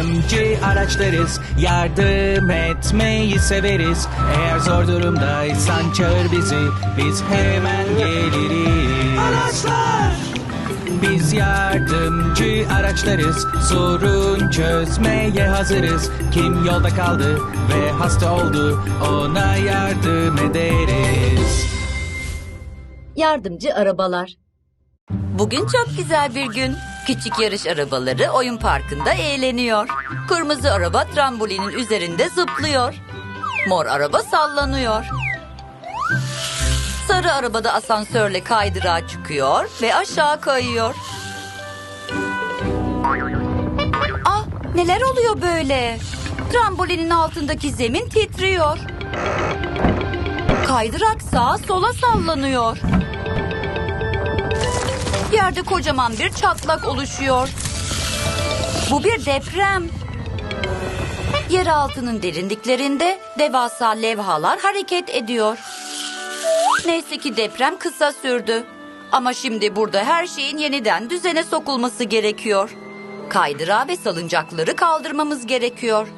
yardımcı araçlarız. Yardım etmeyi severiz. Eğer zor durumdaysan çağır bizi. Biz hemen geliriz. Araçlar! Biz yardımcı araçlarız. Sorun çözmeye hazırız. Kim yolda kaldı ve hasta oldu ona yardım ederiz. Yardımcı arabalar. Bugün çok güzel bir gün. Küçük yarış arabaları oyun parkında eğleniyor. Kırmızı araba trambolinin üzerinde zıplıyor. Mor araba sallanıyor. Sarı arabada asansörle kaydırağa çıkıyor ve aşağı kayıyor. Ah neler oluyor böyle? Trambolinin altındaki zemin titriyor. Kaydırak sağa sola sallanıyor. Yerde kocaman bir çatlak oluşuyor. Bu bir deprem. Yeraltının derinliklerinde devasa levhalar hareket ediyor. Neyse ki deprem kısa sürdü. Ama şimdi burada her şeyin yeniden düzene sokulması gerekiyor. Kaydırağı ve salıncakları kaldırmamız gerekiyor.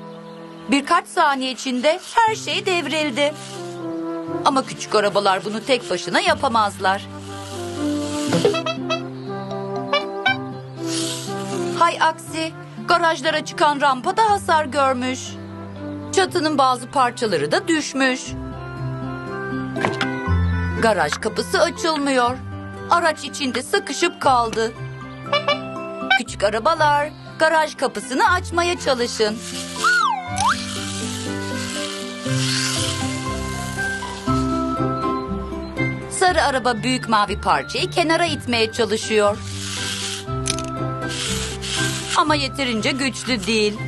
Birkaç saniye içinde her şey devrildi. Ama küçük arabalar bunu tek başına yapamazlar. Hay aksi, garajlara çıkan rampa da hasar görmüş. Çatının bazı parçaları da düşmüş. Garaj kapısı açılmıyor. Araç içinde sıkışıp kaldı. Küçük arabalar, garaj kapısını açmaya çalışın. Sarı araba büyük mavi parçayı kenara itmeye çalışıyor. Ama yeterince güçlü değil.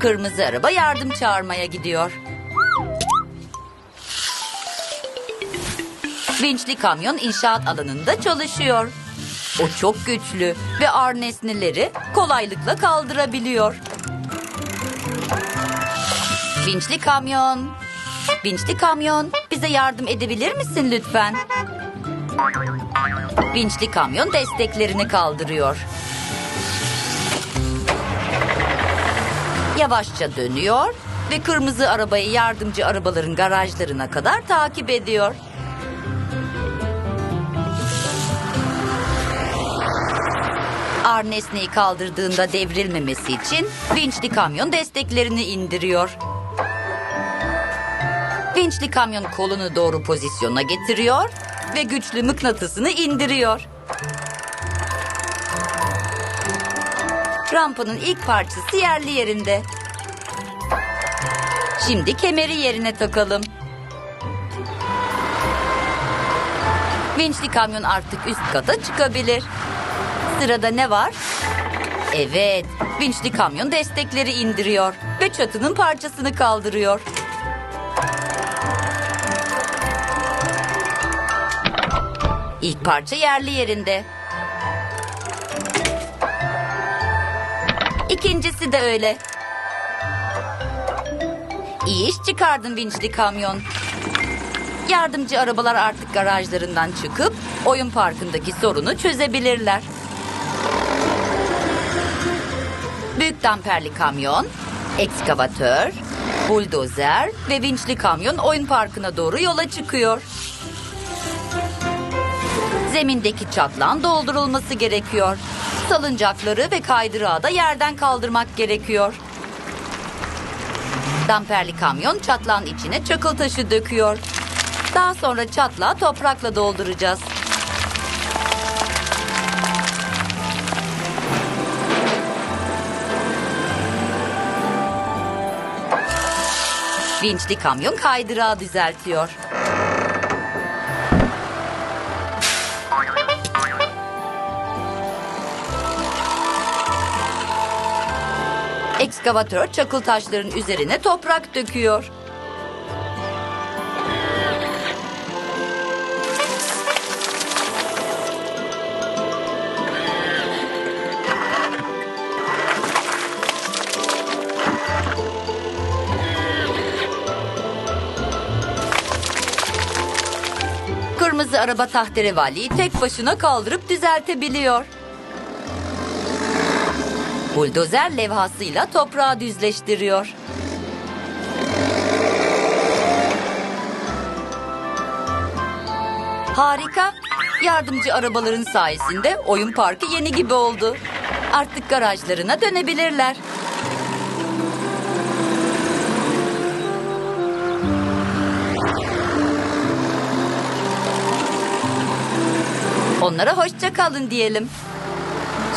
Kırmızı araba yardım çağırmaya gidiyor. Vinçli kamyon inşaat alanında çalışıyor. O çok güçlü ve ağır nesneleri kolaylıkla kaldırabiliyor. Vinçli kamyon, vinçli kamyon bize yardım edebilir misin lütfen? Vinçli kamyon desteklerini kaldırıyor. Yavaşça dönüyor ve kırmızı arabayı yardımcı arabaların garajlarına kadar takip ediyor. Ağır nesneyi kaldırdığında devrilmemesi için vinçli kamyon desteklerini indiriyor. Vinçli kamyon kolunu doğru pozisyona getiriyor ve güçlü mıknatısını indiriyor. Rampanın ilk parçası yerli yerinde. Şimdi kemeri yerine takalım. Vinçli kamyon artık üst kata çıkabilir. Sırada ne var? Evet, vinçli kamyon destekleri indiriyor ve çatının parçasını kaldırıyor. İlk parça yerli yerinde. İkincisi de öyle. İyi iş çıkardın vinçli kamyon. Yardımcı arabalar artık garajlarından çıkıp oyun parkındaki sorunu çözebilirler. Büyük damperli kamyon, ekskavatör, buldozer ve vinçli kamyon oyun parkına doğru yola çıkıyor. Zemindeki çatlağın doldurulması gerekiyor. Salıncakları ve kaydırağı da yerden kaldırmak gerekiyor. Damperli kamyon çatlağın içine çakıl taşı döküyor. Daha sonra çatlağı toprakla dolduracağız. Vinçli kamyon kaydırağı düzeltiyor. Ekskavatör çakıl taşların üzerine toprak döküyor. Kırmızı araba tahterevalliyi tek başına kaldırıp düzeltebiliyor. Buldozer levhasıyla toprağı düzleştiriyor. Harika. Yardımcı arabaların sayesinde oyun parkı yeni gibi oldu. Artık garajlarına dönebilirler. Onlara hoşça kalın diyelim.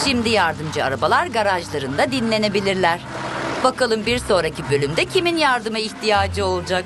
Şimdi yardımcı arabalar garajlarında dinlenebilirler. Bakalım bir sonraki bölümde kimin yardıma ihtiyacı olacak?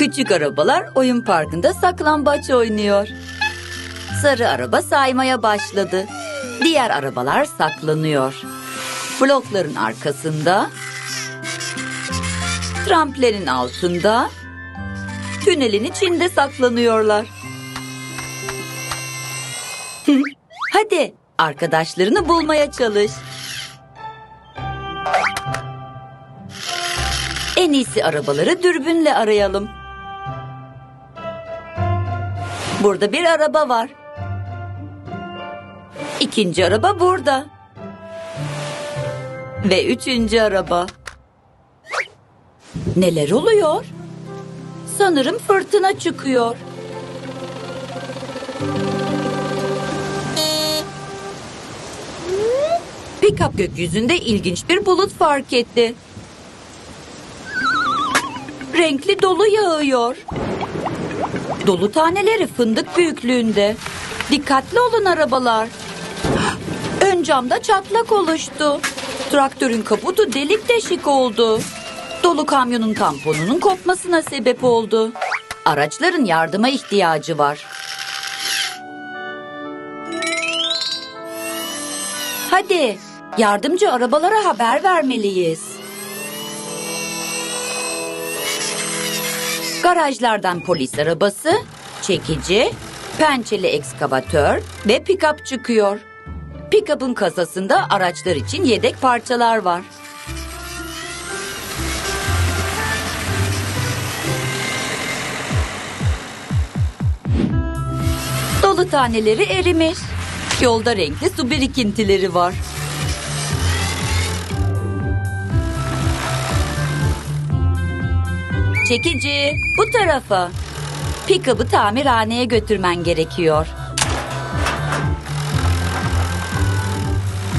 Küçük arabalar oyun parkında saklambaç oynuyor. Sarı araba saymaya başladı. Diğer arabalar saklanıyor. Blokların arkasında, tramplerin altında, tünelin içinde saklanıyorlar. Hadi arkadaşlarını bulmaya çalış. En iyisi arabaları dürbünle arayalım. Burada bir araba var. İkinci araba burada. Ve üçüncü araba. Neler oluyor? Sanırım fırtına çıkıyor. Pikap gökyüzünde ilginç bir bulut fark etti. Renkli dolu yağıyor. Dolu taneleri fındık büyüklüğünde. Dikkatli olun arabalar. Ön camda çatlak oluştu. Traktörün kaputu delik deşik oldu. Dolu kamyonun tamponunun kopmasına sebep oldu. Araçların yardıma ihtiyacı var. Hadi yardımcı arabalara haber vermeliyiz. Garajlardan polis arabası, çekici, pençeli ekskavatör ve pikap çıkıyor. Pikapın kasasında araçlar için yedek parçalar var. Dolu taneleri erimiş. Yolda renkli su birikintileri var. Çekici, bu tarafa. Pikabı tamirhaneye götürmen gerekiyor.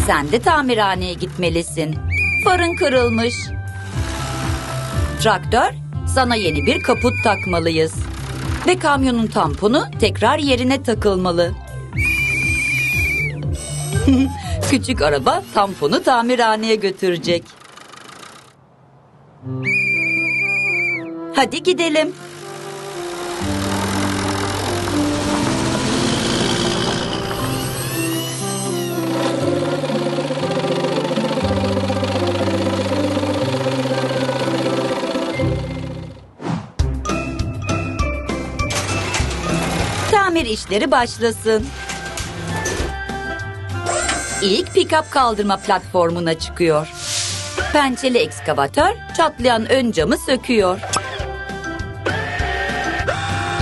Sen de tamirhaneye gitmelisin. Farın kırılmış. Traktör, sana yeni bir kaput takmalıyız. Ve kamyonun tamponu tekrar yerine takılmalı. Küçük araba tamponu tamirhaneye götürecek. Hadi gidelim. Tamir işleri başlasın. İlk pick-up kaldırma platformuna çıkıyor. Pençeli ekskavatör çatlayan ön camı söküyor.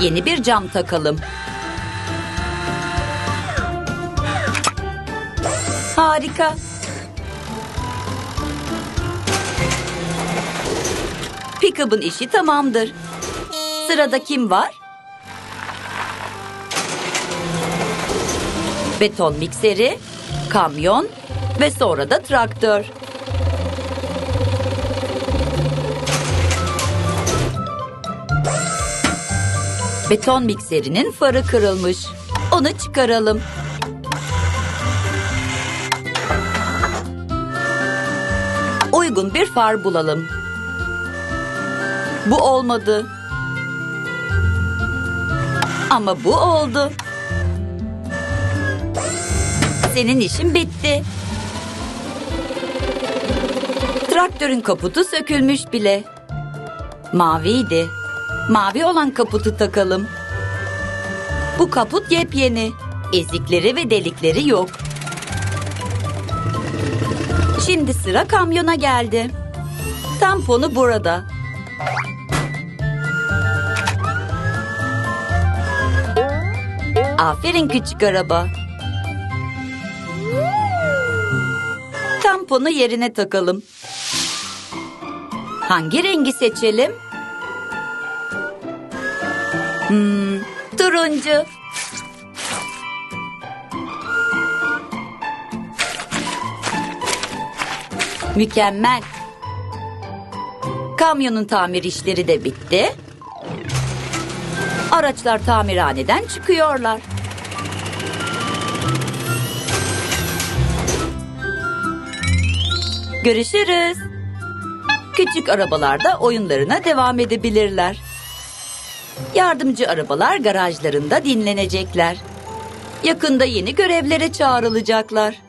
Yeni bir cam takalım. Harika. Pickup'ın işi tamamdır. Sırada kim var? Beton mikseri, kamyon ve sonra da traktör. Beton mikserinin farı kırılmış. Onu çıkaralım. Uygun bir far bulalım. Bu olmadı. Ama bu oldu. Senin işin bitti. Traktörün kaputu sökülmüş bile. Maviydi. Mavi olan kaputu takalım. Bu kaput yepyeni. Ezikleri ve delikleri yok. Şimdi sıra kamyona geldi. Tamponu burada. Aferin küçük araba. Tamponu yerine takalım. Hangi rengi seçelim? Hmm, turuncu. Mükemmel. Kamyonun tamir işleri de bitti. Araçlar tamirhaneden çıkıyorlar. Görüşürüz. Küçük arabalarda oyunlarına devam edebilirler. Yardımcı arabalar garajlarında dinlenecekler. Yakında yeni görevlere çağrılacaklar.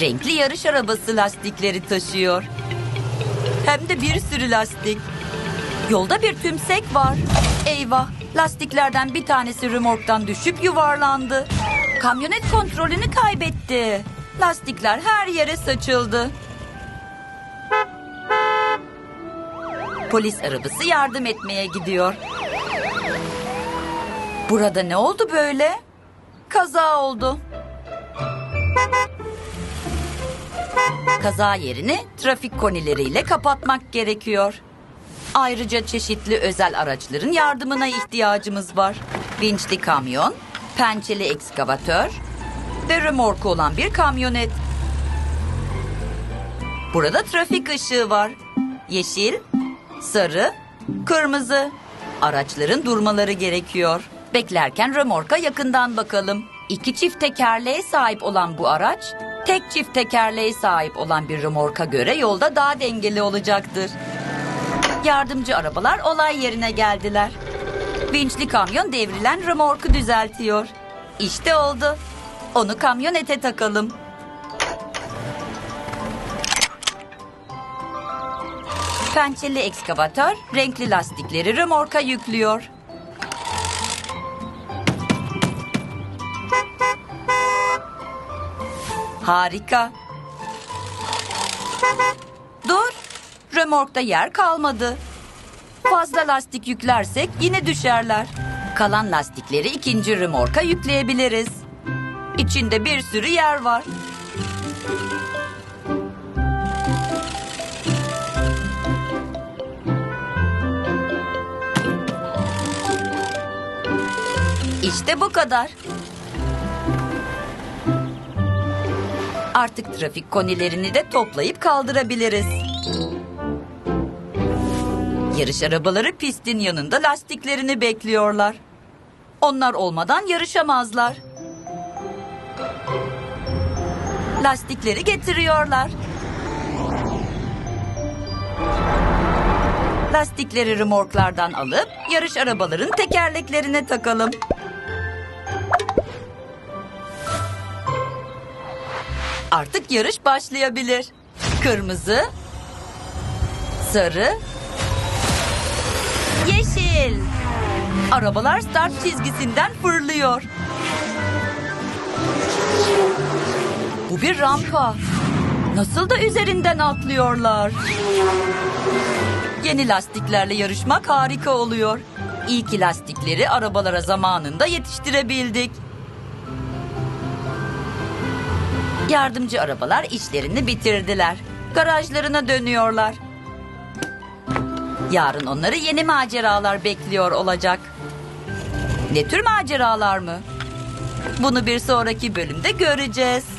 Renkli yarış arabası lastikleri taşıyor. Hem de bir sürü lastik. Yolda bir tümsek var. Eyvah, lastiklerden bir tanesi römorktan düşüp yuvarlandı. Kamyonet kontrolünü kaybetti. Lastikler her yere saçıldı. Polis arabası yardım etmeye gidiyor. Burada ne oldu böyle? Kaza oldu. Kaza yerini trafik konileriyle kapatmak gerekiyor. Ayrıca çeşitli özel araçların yardımına ihtiyacımız var. Vinçli kamyon, pençeli ekskavatör ve römorku olan bir kamyonet. Burada trafik ışığı var. Yeşil, sarı, kırmızı. Araçların durmaları gerekiyor. Beklerken römorka yakından bakalım. İki çift tekerleğe sahip olan bu araç, tek çift tekerleğe sahip olan bir römorka göre yolda daha dengeli olacaktır. Yardımcı arabalar olay yerine geldiler. Vinçli kamyon devrilen römorku düzeltiyor. İşte oldu. Onu kamyonete takalım. Pençeli ekskavatör renkli lastikleri römorka yüklüyor. Harika. Dur. Römorkta yer kalmadı. Fazla lastik yüklersek yine düşerler. Kalan lastikleri ikinci römorka yükleyebiliriz. İçinde bir sürü yer var. İşte bu kadar. Artık trafik konilerini de toplayıp kaldırabiliriz. Yarış arabaları pistin yanında lastiklerini bekliyorlar. Onlar olmadan yarışamazlar. Lastikleri getiriyorlar. Lastikleri römorklardan alıp yarış arabaların tekerleklerine takalım. Artık yarış başlayabilir. Kırmızı, sarı, yeşil. Arabalar start çizgisinden fırlıyor. Bu bir rampa. Nasıl da üzerinden atlıyorlar. Yeni lastiklerle yarışmak harika oluyor. İyi ki lastikleri arabalara zamanında yetiştirebildik. Yardımcı arabalar işlerini bitirdiler. Garajlarına dönüyorlar. Yarın onları yeni maceralar bekliyor olacak. Ne tür maceralar mı? Bunu bir sonraki bölümde göreceğiz.